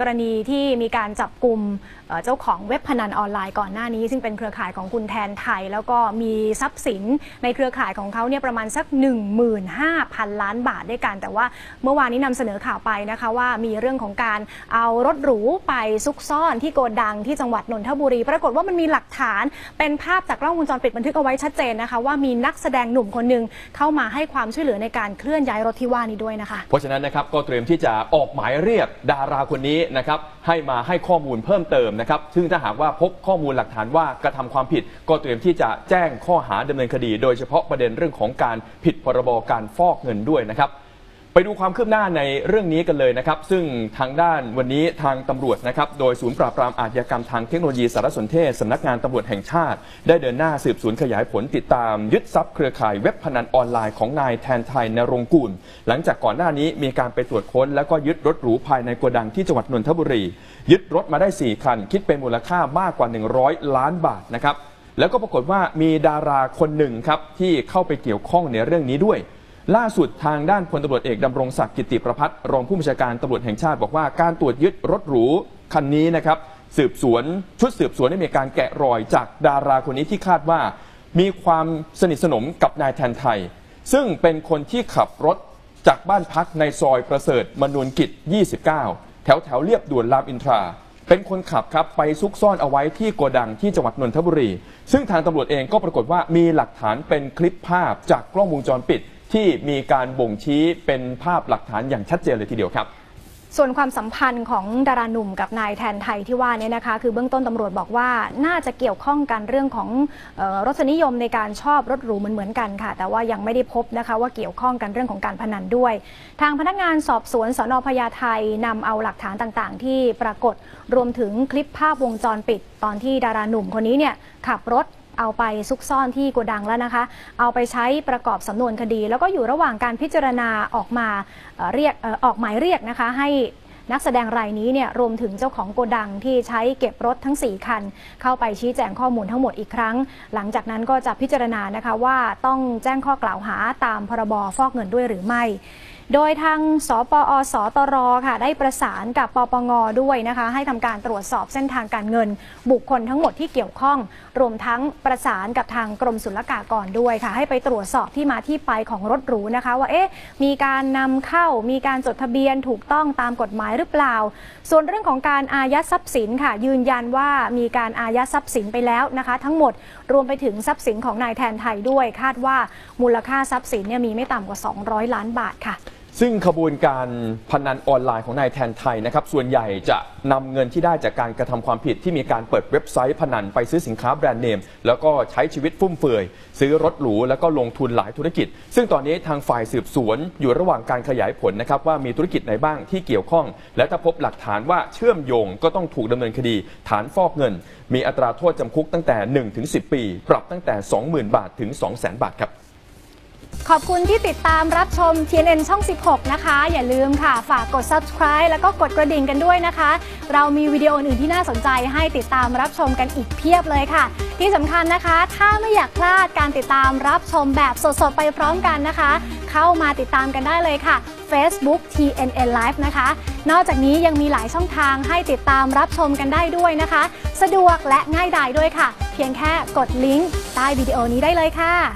กรณีที่มีการจับกลุ่มเจ้าของเว็บพนันออนไลน์ก่อนหน้านี้ ซึ่งเป็นเครือข่ายของคุณแทนไทย แล้วก็มีทรัพย์สินในเครือข่ายของเขาเนี่ยประมาณสัก 15,000 ล้านบาทด้วยกัน แต่ว่าเมื่อวานนี้นำเสนอข่าวไปนะคะว่ามีเรื่องของการเอารถหรูไปซุกซ่อนที่โกดังที่จังหวัดนนทบุรี ปรากฏว่ามันมีหลักฐานเป็นภาพจากกล้องวงจรปิดบันทึกเอาไว้ชัดเจนนะคะว่ามีนักแสดงหนุ่มคนหนึ่งเข้ามาให้ความช่วยเหลือในการเคลื่อนย้ายรถที่ว่านี้ด้วยนะคะ เพราะฉะนั้นนะครับก็เตรียมที่จะออกหมายเรียกดาราคนนี้นะครับให้มาให้ข้อมูลเพิ่มเติมนะครับซึ่งถ้าหากว่าพบข้อมูลหลักฐานว่ากระทำความผิด ก็เตรียมที่จะแจ้งข้อหาดำเนินคดี โดยเฉพาะประเด็นเรื่องของการผิดพรบการฟอกเงินด้วยนะครับ ไปดูความคืบหน้าในเรื่องนี้กันเลยนะครับ ซึ่งทางด้านวันนี้ทางตำรวจนะครับ โดยศูนย์ปราบปรามอาชญากรรมทางเทคโนโลยีสารสนเทศสำนักงานตำรวจแห่งชาติ ได้เดินหน้าสืบสวนขยายผลติดตาม ยึดทรัพย์เครือข่ายเว็บพนันออนไลน์ของนายแทนไทยนรงกุลหลังจากก่อนหน้านี้มีการไปตรวจค้น แล้วก็ยึดรถหรูภายในโกดังที่จังหวัดนนทบุรี ยึดรถมาได้ 4 คัน คิดเป็นมูลค่ามากกว่า 100 ล้านบาทนะครับแล้วก็ปรากฏว่ามีดาราคนหนึ่งครับที่เข้าไปเกี่ยวข้องในเรื่องนี้ด้วย ล่าสุดทางด้านพลตำรวจเอกดำรงศักดิ์กิติประพัฒน์รองผู้บัญชาการตำรวจแห่งชาติบอกว่าการตรวจยึดรถหรูคันนี้นะครับสืบสวนชุดสืบสวนได้มีการแกะรอยจากดาราคนนี้ที่คาดว่า มีความสนิทสนมกับนายแทนไทย ซึ่งเป็นคนที่ขับรถจากบ้านพักในซอยประเสริฐมนูนกิจ 29 แถวแถวเรียบด่วนรามอินทรา เป็นคนขับครับไปซุกซ่อนเอาไว้ที่โกดังที่จังหวัดนนทบุรี ซึ่งทางตำรวจเองก็ปรากฏว่ามีหลักฐานเป็นคลิปภาพจากกล้องวงจรปิด ที่มีการบ่งชี้เป็นภาพหลักฐานอย่างชัดเจนเลยทีเดียวครับส่วนความสัมพันธ์ของดาราหนุ่มกับนายแทนไทยที่ว่านี่นะคะ คือเบื้องต้นตำรวจบอกว่าน่าจะเกี่ยวข้องกันเรื่องของออรสนิยมในการชอบรถหรูเหมือนเหมือนกันค่ะ แต่ว่ายังไม่ได้พบนะคะว่าเกี่ยวข้องกันเรื่องของการพนันด้วย ทางพนักงานสอบสวนสนพญาไทนำเอาหลักฐานต่างๆ ที่ปรากฏรวมถึงคลิปภาพวงจรปิด ตอนที่ดาราหนุ่มคนนี้เนี่ยขับรถ เอาไปซุกซ่อนที่โกดังแล้วนะคะ เอาไปใช้ประกอบสำนวนคดี แล้วก็อยู่ระหว่างการพิจารณาออกมาเรียกออออกหมายเรียกนะคะให้นักแสดงรายนี้เนี่ยรวมถึงเจ้าของโกดังที่ใช้เก็บรถทั้ง 4 คัน เข้าไปชี้แจงข้อมูลทั้งหมดอีกครั้ง หลังจากนั้นก็จะพิจารณานะคะว่าต้องแจ้งข้อกล่าวหาตามพรบฟอกเงินด้วยหรือไม่ โดยทางสปอสตรค่ะได้ประสานกับปปงด้วยนะคะให้ทำการตรวจสอบเส้นทางการเงิน บุคคลทั้งหมดที่เกี่ยวข้อง รวมทั้งประสานกับทางกรมศุลกากรด้วยค่ะ ให้ไปตรวจสอบที่มาที่ไปของรถหรูนะคะ ว่าเอ๊ะมีการนำเข้ามีการจดทะเบียนถูกต้องตามกฎหมายหรือเปล่า ส่วนเรื่องของการอายัดทรัพย์สินค่ะ ยืนยันว่ามีการอายัดทรัพย์สินไปแล้วนะคะ ทั้งหมดรวมไปถึงทรัพย์สินของนายแทนไทยด้วย คาดว่ามูลค่าทรัพย์สินเนี่ยมีไม่ต่ำกว่า 200 ล้านบาทค่ะ ซึ่งขบวนการพนันออนไลน์ของนายแทนไทยนะครับ ส่วนใหญ่จะนำเงินที่ได้จากการกระทำความผิดที่มีการเปิดเว็บไซต์พนันไปซื้อสินค้าแบรนด์เนม แล้วก็ใช้ชีวิตฟุ่มเฟือย ซื้อรถหรู แล้วก็ลงทุนหลายธุรกิจ ซึ่งตอนนี้ทางฝ่ายสืบสวนอยู่ระหว่างการขยายผลนะครับว่ามีธุรกิจไหนบ้างที่เกี่ยวข้อง และถ้าพบหลักฐานว่าเชื่อมโยงก็ต้องถูกดำเนินคดี ฐานฟอกเงิน มีอัตราโทษจำคุกตั้งแต่1ถึง10 ปี ปรับตั้งแต่ 20,000 บาทถึง 200,000 บาทครับ ขอบคุณที่ติดตามรับชม TNN ช่อง 16 นะคะ อย่าลืมค่ะ ฝากกด subscribe แล้วก็กดกระดิ่งกันด้วยนะคะ เรามีวิดีโออื่นที่น่าสนใจให้ติดตามรับชมกันอีกเพียบเลยค่ะ ที่สำคัญนะคะ ถ้าไม่อยากพลาดการติดตามรับชมแบบสดๆ ไปพร้อมกันนะคะ เข้ามาติดตามกันได้เลยค่ะ Facebook TNN Live นะคะ นอกจากนี้ยังมีหลายช่องทางให้ติดตามรับชมกันได้ด้วยนะคะ สะดวกและง่ายดายด้วยค่ะ เพียงแค่กดลิงก์ใต้วิดีโอนี้ได้เลยค่ะ